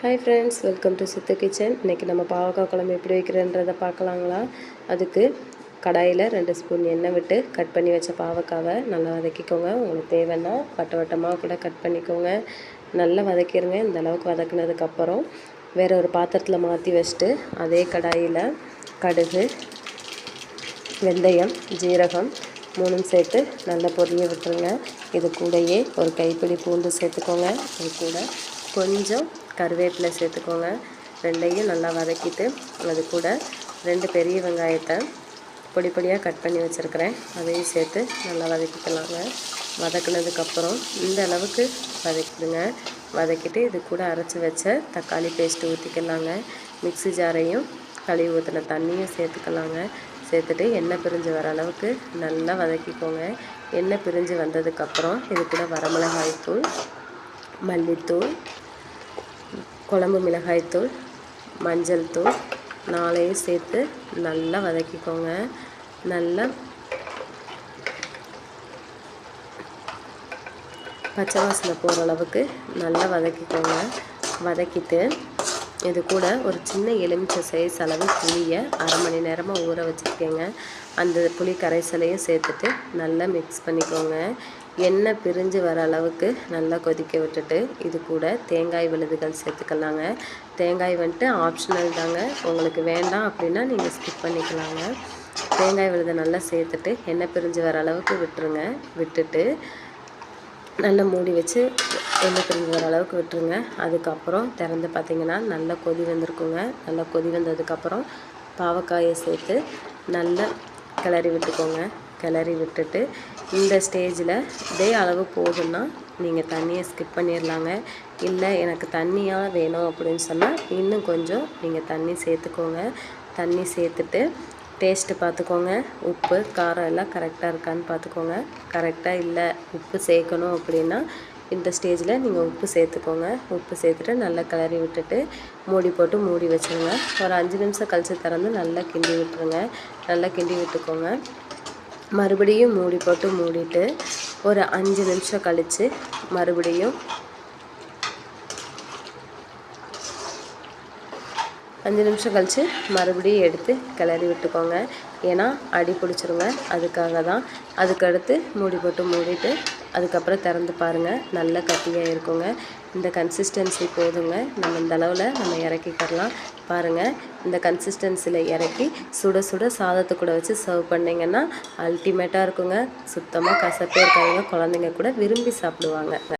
Hi friends welcome to Sidhu kitchen இன்றைக்கி நம்ம பாவக்காய் குழம்பு எப்படி வைக்கிறேன்றதை பார்க்கலாங்களா? அதுக்கு கடாயில் ரெண்டு ஸ்பூன் எண்ணெய் விட்டு கட் பண்ணி வச்ச பாவக்காவை நல்லா வதக்கிக்கோங்க. உங்களுக்கு தேவைன்னா வட்ட வட்டமாக கூட கட் பண்ணிக்கோங்க. நல்லா வதக்கிடுங்க இந்த அளவுக்கு வதக்குனதுக்கப்புறம் வேற ஒரு பாத்திரத்தில் மாற்றி வச்சுட்டு அதே கடாயில் கடுகு வெந்தயம் ஜீரகம் மூணும் சேர்த்து நல்லா பொரிய விட்டுருங்க. இது கூடயே ஒரு கைப்பிடி பூண்டு சேர்த்துக்கோங்க. இது கூட கொஞ்சம் கருவேப்பிலை சேர்த்துக்கோங்க. ரெண்டையும் நல்லா வதக்கிட்டு அது கூட ரெண்டு பெரிய வெங்காயத்தை பொடி பொடியாக கட் பண்ணி வச்சுருக்கிறேன். அதையும் சேர்த்து நல்லா வதக்கிக்கலாங்க. வதக்குனதுக்கப்புறம் இந்த அளவுக்கு வதக்கிடுங்க. வதக்கிட்டு இது கூட அரைச்சி வச்ச தக்காளி பேஸ்ட்டு ஊற்றிக்கலாங்க மிக்சி ஜாரையும் கழுவி ஊற்றின தண்ணியும் சேர்த்துக்கலாங்க. சேர்த்துட்டு எண்ணெய் பிரிஞ்சு வர அளவுக்கு நல்லா வதக்கிக்கோங்க. எண்ணெய் பிரிஞ்சு வந்ததுக்கப்புறம் இது கூட வரமிளகாய் தூள் மல்லித்தூள் குழம்பு மிளகாய்த்தூள் மஞ்சள் தூள் நாளையும் சேர்த்து நல்லா வதக்கிக்கோங்க. நல்லா பச்சை வாசனை போகிற அளவுக்கு நல்லா வதக்கிக்கோங்க. வதக்கிட்டு இது கூட ஒரு சின்ன எலுமிச்சை சைஸ் அளவு புளியை அரை மணி நேரமாக ஊற வச்சுருக்கேங்க. அந்த புளி கரைசலையும் சேர்த்துட்டு நல்லா மிக்ஸ் பண்ணிக்கோங்க. எண்ணெய் பிரிஞ்சு வர அளவுக்கு நல்லா கொதிக்க விட்டுட்டு இது கூட தேங்காய் விழுதுகள் சேர்த்துக்கலாங்க. தேங்காய் வந்துட்டு ஆப்ஷனல் தாங்க. உங்களுக்கு வேண்டாம் அப்படின்னா நீங்கள் ஸ்கிப் பண்ணிக்கலாங்க. தேங்காய் விழுதை நல்லா சேர்த்துட்டு எண்ணெய் பிரிஞ்சு வர அளவுக்கு விட்டுருங்க. விட்டுட்டு நல்லா மூடி வச்சு எண்ணெய் பிரிஞ்சு வர அளவுக்கு விட்டுருங்க. அதுக்கப்புறம் திறந்து பார்த்திங்கன்னா நல்லா கொதி வந்திருக்குங்க. நல்லா கொதி வந்ததுக்கப்புறம் பாவக்காயை சேர்த்து நல்லா கிளறி விட்டுக்கோங்க. கிளறி விட்டுட்டு இந்த ஸ்டேஜில் இதே அளவு போதும்னா நீங்கள் தண்ணியை ஸ்கிப் பண்ணிடலாங்க இல்லை எனக்கு தண்ணியாக வேணும் அப்படின்னு சொன்னால் இன்னும் கொஞ்சம் நீங்கள் தண்ணி சேர்த்துக்கோங்க. தண்ணி சேர்த்துட்டு டேஸ்ட்டு பார்த்துக்கோங்க உப்பு காரம் எல்லாம் கரெக்டாக இருக்கான்னு பார்த்துக்கோங்க கரெக்டாக இல்லை உப்பு சேர்க்கணும் அப்படின்னா இந்த ஸ்டேஜில் நீங்கள் உப்பு சேர்த்துக்கோங்க. உப்பு சேர்த்துட்டு நல்லா கிளறி விட்டுட்டு மூடி போட்டு மூடி வச்சுருங்க. ஒரு அஞ்சு நிமிஷம் கழித்து திறந்து நல்லா கிண்டி விட்டுருங்க. நல்லா கிண்டி விட்டுக்கோங்க. மறுபடியும் மூடி போட்டு மூடிட்டு ஒரு அஞ்சு நிமிஷம் கழித்து மறுபடியும் அஞ்சு நிமிஷம் கழித்து மறுபடியும் எடுத்து கிளறி விட்டுக்கோங்க. ஏன்னா அடி பிடிச்சிருங்க. அதுக்காக தான் அதுக்கடுத்து மூடி போட்டு மூடிட்டு அதுக்கப்புறம் திறந்து பாருங்கள் நல்ல கட்டியாக இருக்குங்க. இந்த கன்சிஸ்டன்சி போதுங்க. நம்ம இந்த அளவில் நம்ம இறக்கிக்கிறலாம் பாருங்கள் இந்த கன்சிஸ்டன்சியில் இறக்கி சுட சுட சாதத்தை கூட வச்சு சர்வ் பண்ணிங்கன்னா அல்டிமேட்டாக இருக்குங்க. சுத்தமாக கசப்பே இருக்காதுங்க. குழந்தைங்க கூட விரும்பி சாப்பிடுவாங்க.